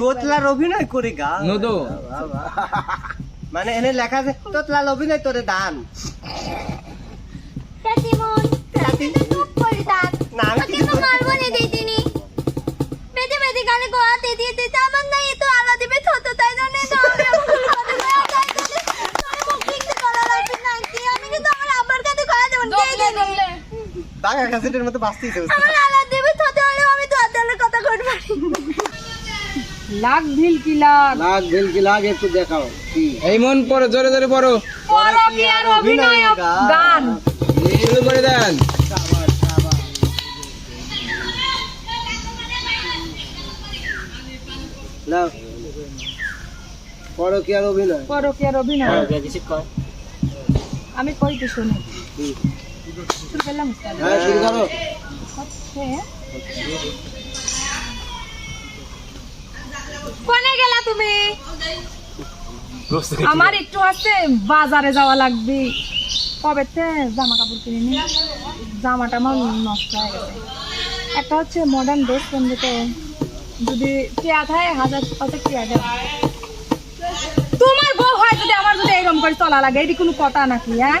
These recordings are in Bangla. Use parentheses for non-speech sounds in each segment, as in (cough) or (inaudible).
তোতলার অভিনয় করে গা। নদো। মানে এনে লেখা আছে তোতলার অভিনয় তোরে দান। না আমি কিছু মারবো না। আমার নাই তো আলা দিবে ছোট তাই জানে তো লাখ ভিল কি লাখ লাগ ভেল কি লাগ একটু দেখাও। কি? এই মন পড়ো জোরে জোরে পড়ো। পরকীয়ার অভিনয় গান? শুরু করে দেন। লাগ কি আর অভিনয়? অভিনয়? আমি কই তো শুনি? কি? শুরু করলাম হ্যাঁ শুরু করো। হচ্ছে কোনে গেলা তুমি? আমার একটু আছে, বাজারে যাওয়া লাগবে। কবে জামা কাপড় কিনে নি? জামাটা আমার নষ্ট হয়ে গেছে। একটা হচ্ছে মডার্ন ড্রেস কিনবে তো। যদি পেয়া থাকে হাজার কত পেয়া দেয় তোমার বউ হয় যদি আমার যদি এরকম করে চলা লাগে, এটি কোনো কথা নাকি হ্যাঁ?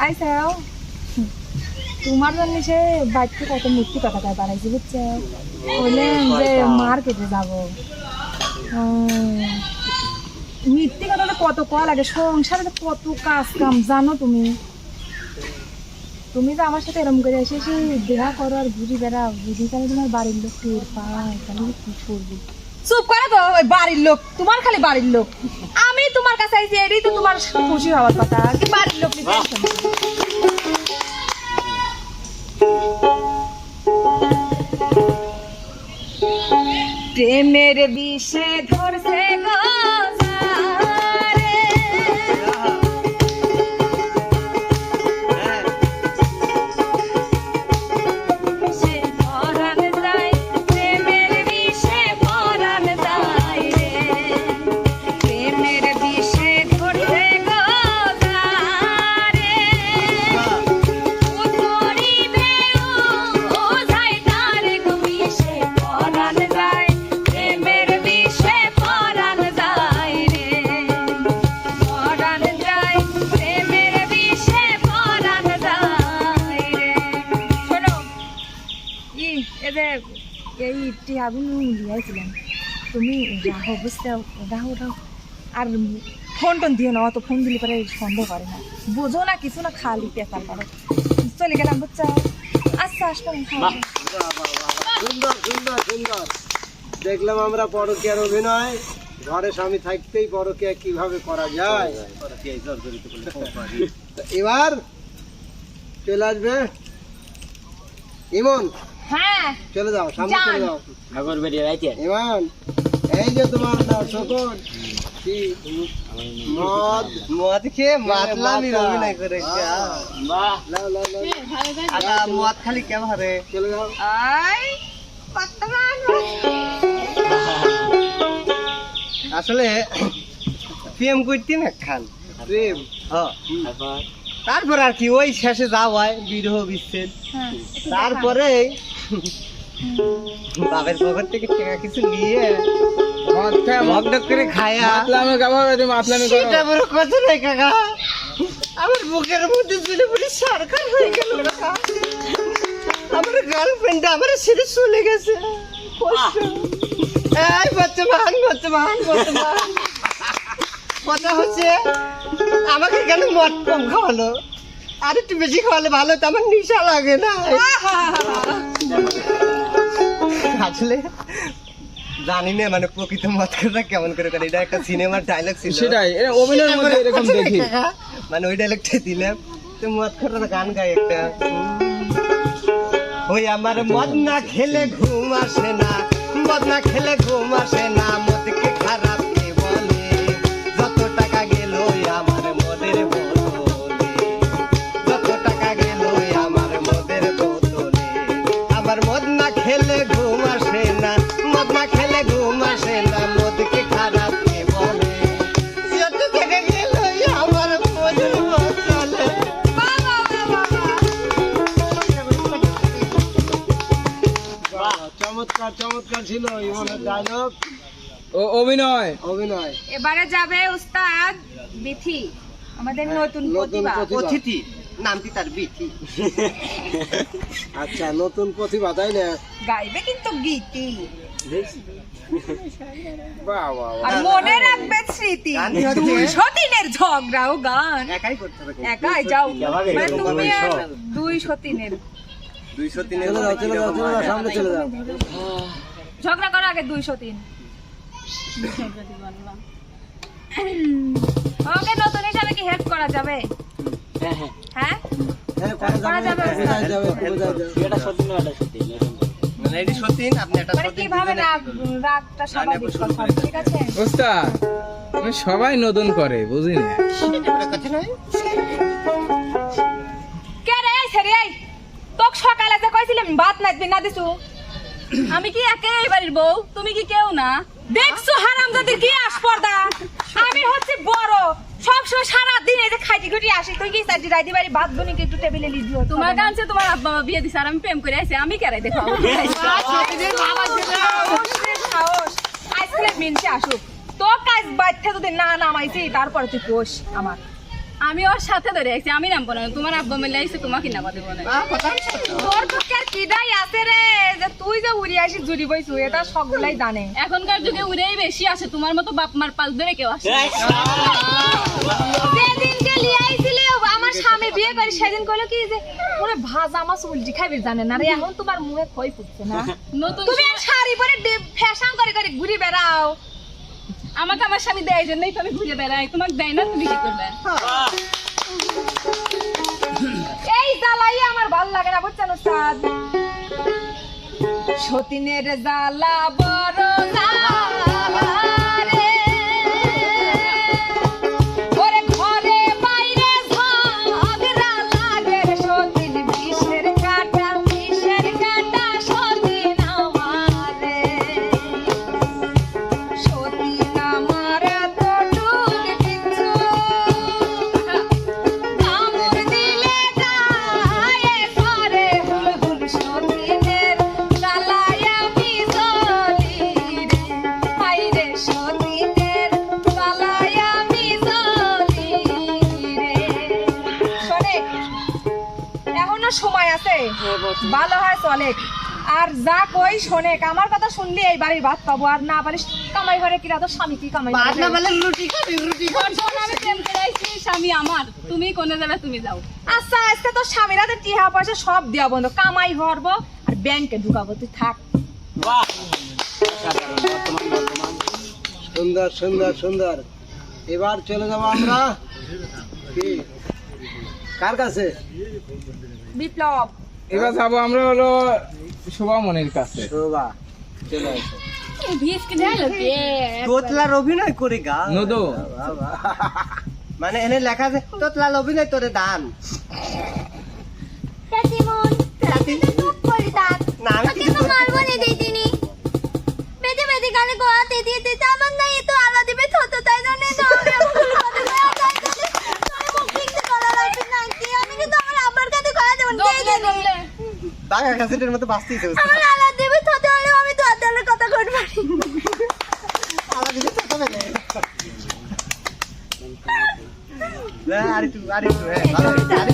বলেন আইসাও তোমার জন্য সে বাড়িতে কত মূর্তি কথা তাই বাড়াইছে বুঝছে? বললেন যে মার্কেটে যাব। মিথ্যে কথাটা কত কয়া লাগে? সংসারে কত কাজ কাম জানো তুমি? তুমি তো আমার সাথে এরম করে এসে এসে দেখা করো আর বুঝি বেড়া বুঝি তাহলে তোমার বাড়ির লোক টের পায়? তাহলে কি করবি? চুপ করে তো, ওই বাড়ির লোক। তোমার খালি বাড়ির লোক। আমি তোমার কাছে আইছি, এটাই তো তোমার খুশি হওয়ার কথা। কি বাড়ির লোক প্রেমের বিষে ধরছে গো এই টিয়াগুলো লিয়াইছিলাম তুমি রাহো বুঝতে রাহো রাহো আর ফোন টোন দিও না অত ফোন দিলে পরে সন্দেহ করে না। বোঝো না কিছু না খালি পেপার করো চলে গেলাম বুঝছ? আচ্ছা আসলাম সুন্দর সুন্দর সুন্দর। দেখলাম আমরা পরকীয়ার অভিনয়। ঘরে স্বামী থাকতেই পরকীয়া কীভাবে করা যায়? তো এবার চলে আসবে ইমন। হ্যাঁ চলে যাও সামনে। চলে যাও। ইমন এই যে তোমার নাম শকুন মদ মদ খেয়ে মাতলামি মাথা। অভিনয় করে গা। লাও লাও লাও। আলা মদ খালি কে ভারে চলে যাও। আই আসলে প্রেম করতে না খান। প্রেম। হ্যাঁ। তারপর? আর কি ওই শেষে যা হয় বিরহ বিচ্ছেদ। হ্যাঁ তারপরে পকেট থেকে টাকা কিছু নিয়ে করে খায়া। মাতলামি কাবার তুমি মাতলামি করো। সেটা বড় কথা নাই কাকা। আমার বুকের মধ্যে জুলে পড়ে সরকার হয়ে গেল কাকা। আমার গার্লফ্রেন্ড আমার ছেড়ে চলে গেছে। কষ্ট। এই বর্তমান বর্তমান বর্তমান। কথা হচ্ছে আমাকে কেন মদ কম খাওয়ালো? আর একটু বেশি খাওয়ালে ভালো তো আমার নিশা লাগে না। আসলে জানি না মানে প্রকৃত খাওয়া কেমন করে করে এটা একটা সিনেমার ডায়লগ ছিল। সেটাই এটা অভিনয়ের মধ্যে এরকম দেখি। মানে ওই ডায়লগটা দিলাম তো মদ খাওয়া গান গায় একটা। ওই আমার মদ না খেলে ঘুম আসে না মদ না খেলে ঘুম আসে না মদকে খারাপ ছিল ইমনের ডায়লগ ও অভিনয়। অভিনয়। এবারে যাবে উস্তাদ বিথি আমাদের নতুন নতুন প্রতিভা। প্রতিভা। অতিথি নামটি তার বিথি। আচ্ছা নতুন প্রতিভা তাই না? গাইবে কিন্তু গীতি। আর মনে রাখবে স্মৃতি গানটি দুইশো দিনের ঝগড়া গান। একাই করতে হবে। একাই যাও। মানে তুমি আর দুইশো তিনের দুইশো তিনের চলে যাও চলে যাও চলে যাও সামনে চলে যাও। ঝগড়া করো আগে দুইশো তিন। ওকে নতুন হিসাবে কি হেল্প করা যাবে? হ্যাঁ হ্যাঁ। করা মানে এটি সত্যি মানে সত্যি সবাই নতুন করে বুঝি না? সকালে যে কইছিলাম ভাত নাচবি না দিছু? আমি কি একে বাড়ির বউ? তুমি কি কেউ না? দেখছ হারাম জাতির কি আসপর্দা? আমি হচ্ছে বড়। সব সময় সারা দিন এই যে খুটি আসি। তুই কি সাইডি রাইদি বাড়ি ভাত বনি একটু টেবিলে লিখ দিও তোমার কাছে তোমার আব্বা বিয়ে দিছে আর আমি প্রেম করে আইছি। আমি কেরাই দেখো আইসক্রিম মিনছে আসুক। তো কাজ বাচ্চা যদি না নামাইছি তারপরে তুই কোষ আমার। আমি ওর সাথে ধরে আইছি আমি নামবো না। তোমার আব্বা মিলে আইছে তোমাকে নামা না কথা তোর পক্ষে আর কিডাই আছে রে যে তুই যে উড়ি আসি জুড়ি বইছু এটা সবগুলাই জানে। এখনকার যুগে উড়েই বেশি আসে তোমার মতো বাপ মার পাল ধরে কেউ আসে যেদিনকে লিয়ে আইছিলে আমার স্বামী বিয়ে করে সেদিন কইলো কি যে ওরে ভাজা মাছ উল্টি খাইবি জানে না রে এখন তোমার মুখে খই ফুটছে না। নতুন তুমি আর শাড়ি পরে ফ্যাশন করে করে ঘুরে বেড়াও। আমাকে আমার স্বামী দেয় জন্যই তো আমি ঘুরে বেড়াই। তোমাকে দেয় না, তুমি কি করবে? এই জ্বালাই আমার ভালো লাগে না বুঝছেন উস্তাদ? সতীনের জ্বালা বড় জ্বালা ভালো হয় চলে আর যা কই শোনে আমার কথা শুনলি এই বাড়ির ভাত পাবো আর না পারিস কামাই ঘরে কিরা তো স্বামী কি কামাই ভাত না পেলে রুটি খাবি রুটি খাবি। আমি প্রেম করে স্বামী আমার। তুমি কোনে যাবে তুমি যাও। আচ্ছা আজকে তো স্বামীরা তো টিহা পয়সা সব দেওয়া বন্ধ। কামাই হরব আর ব্যাংকে ঢুকাবো তুই থাক। সুন্দর সুন্দর সুন্দর। এবার চলে যাব আমরা কার কাছে? বিপ্লব। এবার যাব আমরা হলো শোভামনির কাছে। শোভা চলে আসো তোতলার অভিনয় করে গা। নদো। মানে এনে লেখা আছে তোতলার অভিনয় তোরে দান। বাঘা কাছেটের মতো বাঁচতেইছে আমার আলা দিবে থতো আমি তো আদালের কথা কই পারি। হ্যাঁ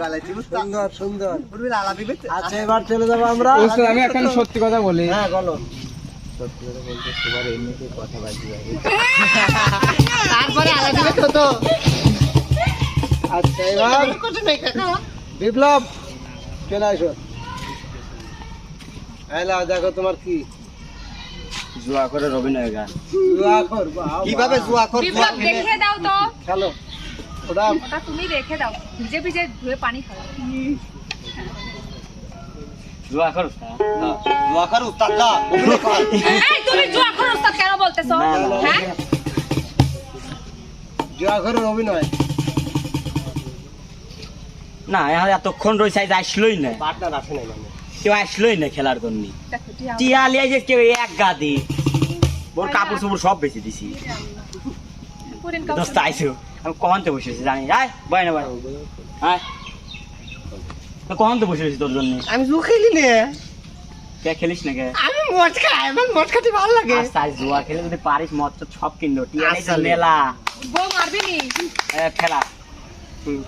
গলাইছি সুন্দর সুন্দর। আলাপি আচ্ছা এবার চলে যাব আমরা। আমি এখন সত্যি কথা বলি। হ্যাঁ বলো। সত্যি কথা বলতে সবার এমনিতে কথা বাজি তারপরে আচ্ছা এবার কিছু নেই কাকা বিপ্লব চলে আসো। এলা দেখো তোমার কি। জুয়া করে অভিনয় গান। জুয়া কর কীভাবে। জুয়া কর বিপ্লব দেখে দাও তো। খেলো। ওটা ওটা তুমি রেখে দাও। ভিজে ভিজে ধুয়ে পানি খাও। জুয়া কর জুয়া কর উস্তাদ যা (laughs) এই তুমি জুয়া খোর ওস্তাদ কেন বলতেছো? না, না, হ্যাঁ? জুয়া করার অভিনয়। না এখন এতক্ষণ রয়েছে আজ আসলোই না। পার্টনার আসে নাই কেউ আসলোই না খেলার জন্য। টিয়া। টিয়া লিয়ে যে কেউ এক গা দি। ওর কাপড় চোপড় সব বেশি দিছি। দোস্ত আইসো। আমি কমানতে বসেছি জানি আয় বয় না বয় আয়। কমানতে বসে রয়েছি তোর জন্য। আমি জু খেলি নে। কে খেলিস না কে আমি মদ খাই আমার মদ খেতে ভালো লাগে। আচ্ছা জুয়া খেলে যদি পারিস মদ তো সব কিনলো টিয়া নেই তো মেলা। বউ মারবি নি? খেলা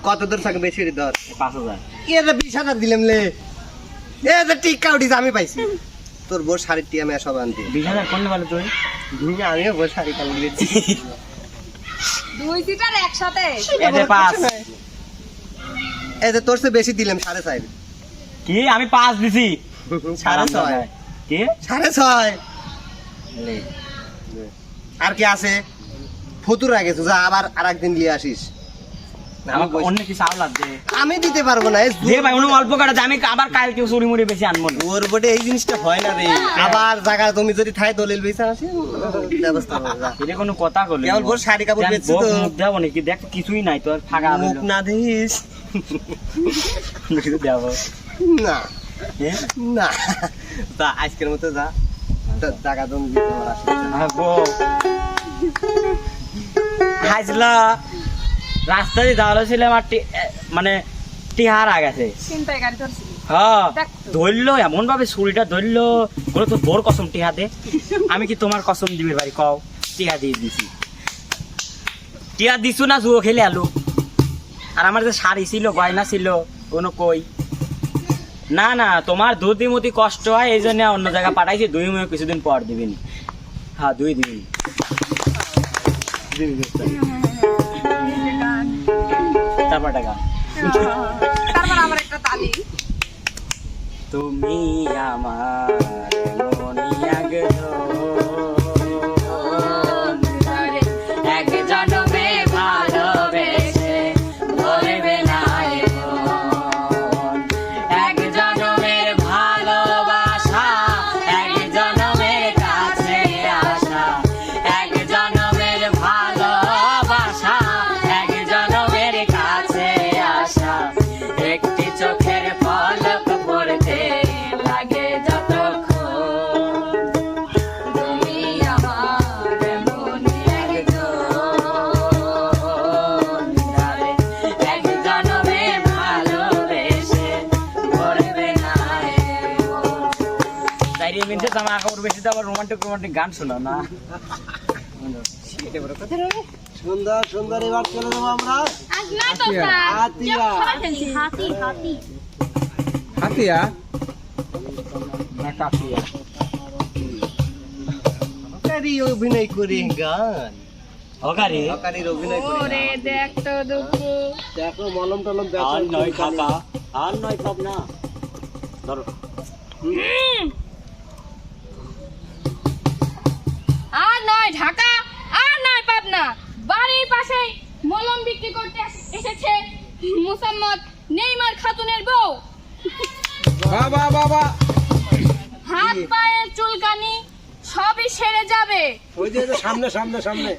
কত দূর থাকে বেশি করে ধর। পাঁচ হাজার। এ যে বিশ হাজার দিলাম লে। এ যে টিকা উঠিস আমি পাইছি। তোর বোর শাড়ির টিয়া মেয়ে সব আনতে। বিশ হাজার কোন বলে তুই? আমিও বোর শাড়ি কাল দিয়েছি। (laughs) দুই সিটার একসাথে? এতে পাঁচ। এই তোর সে বেশি দিলাম সাড়ে ছয়। কি? আমি পাঁচ দিছি। (laughs) সাড়ে ছয়। কি? সাড়ে ছয়। আর কি আছে? ফতুর আগে যা আবার আর একদিন দিয়ে আসিস। আমি আমাকে বলছি- অন্য কি চাও লাগবে আমি দিতে পারব না যে ভাই অল্প কাটা আমি আবার কালকে চুরি মুড়ি বেশি আনব ওর বটে এই জিনিসটা হয় না রে। আবার জায়গা তুমি যদি থাই দলিল আসে ব্যবস্থা। এটা কোনো কথা কেবল শাড়ি কাপড় বেচছি তো মুখ দেবো নাকি? দেখ কিছুই নাই তোর ফাঁকা মুখ না দিস। দেবো না? না। তা আজকের মতো যা। তা- দিতে আমার আসে হাজলা। রাস্তা দিয়ে দাঁড়াল ছিল আমার মানে টিহার গেছে চিন্তায় গাড়ি ধরছি হ্যাঁ ধরলো এমন ভাবে ছুরিটা ধরলো বলে তো বোর কসম টিহা দে। (laughs) আমি কি তোমার কসম দিবে বাড়ি? কও টিহা দিয়ে দিছি। টিহা দিছু না জুয়ো খেলে আলু। আর আমার যে শাড়ি ছিল গয়না ছিল কোনো কই। না না তোমার দুধি মতি কষ্ট হয় এই জন্য অন্য জায়গায় পাঠাইছি দুই মুখে কিছুদিন পর দিবিনি। হ্যাঁ দুই দিবি তারপর টাকা তারপর আমার একটা তালি। তুমি আমার মনিয়া এক তাই রে মিনতে তো আমার আকার বেশি তো আবার রোমান্টিক রোমান্টিক গান শোনা না। সুন্দর সুন্দর এবার চলে যাব আমরা। হাতিয়া। না হকারি অভিনয় করে গান। হকারি হকারির অভিনয় করে দেখ তো দুঃখ। দেখো মলম টলম আর নয় কাকা আর নয় পাবনা। ধরো। ঢাকা আর নয় পাবনা। বাড়ির পাশেই মলম বিক্রি করতে এসেছে মুসাম্মদ নেইমার খাতুনের বউ। বাবা বাবা হাত পায়ের চুলকানি সবই সেরে যাবে। ওই যে সামনে সামনে সামনে।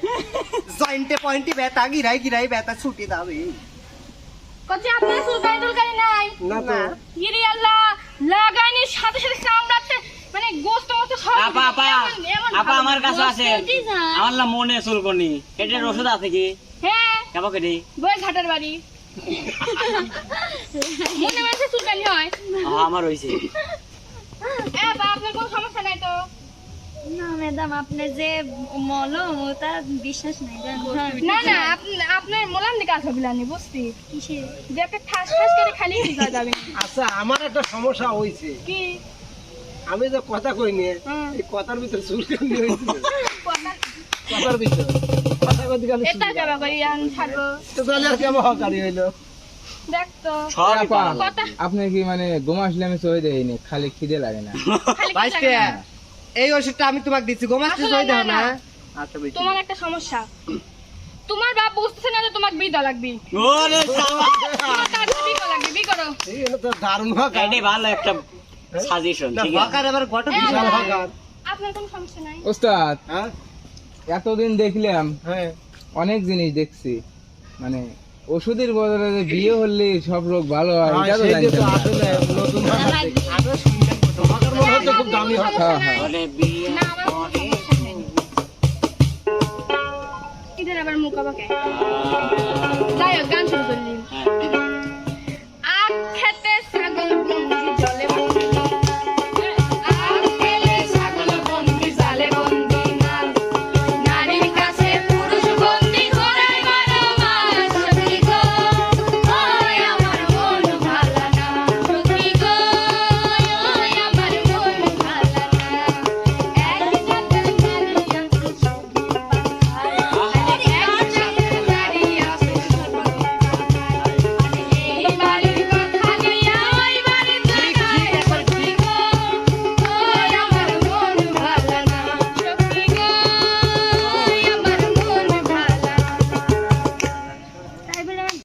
জয়েন্টে পয়েন্টে ব্যথা গিরাই গিরাই ব্যথা ছুটি দাবে কচ্ছে আপনার চুলকানি টুলকানি নাই? না তো। ইরি আল্লাহ লাগাইনি সাথে সাথে কামড়াচ্ছে মানে গোস্ত আপা আপা আপা আমার কাছে আছে আমার না মনে চুলকনি। এটার ওষুধ আছে কি? হ্যাঁ। কেমন কেটে বই ঘাটার বাড়ি। মনে মনে চুলকানি হয়। আমার হয়েছে এ আপনার কোনো সমস্যা নাই তো? না ম্যাডাম আপনি যে মলম ওটা বিশ্বাস নাই না না আপনি- আপনার মোলাম দিকে আসা বিলানি বুঝছি। কিসে যে একটা ঠাস ঠাস করে খালি হয়ে যাবে। আচ্ছা আমার একটা সমস্যা হয়েছে কি? আমি যে কথা কই নিয়ে এই কথার ভিতরে চুলকানি হয়েছে। কথা- কথার ভিতরে। কথা কইতে গেলে এটা কেবা করি আন থাকো তো তাহলে আর কেমন হকারি হইল? আপনি কি মানে আসলে আমি চলে দেয়নি খালি খিদে লাগে না। খালি কি বাইশকে লাগে না? এই ওষুধটা আমি তোমাকে দিচ্ছি আসলে দাও না। আচ্ছা তোমার একটা সমস্যা। তোমার বাপ বুঝতেছে না যে তোমাকে লাগবে। ওরে। তোমার তার লাগবে দারুণ ভালো একটা সাজেশন ঠিক আছে? সমস্যা নাই। ওস্তাদ হ্যাঁ? এতদিন দেখলাম হ্যাঁ। অনেক জিনিস দেখছি। মানে ওষুধের বদলে যে বিয়ে হলে সব রোগ ভালো হয় এটা তো মনে হ্যাঁ হ্যাঁ আবার মুখ যাই হোক গান শুরু করলি হ্যাঁ।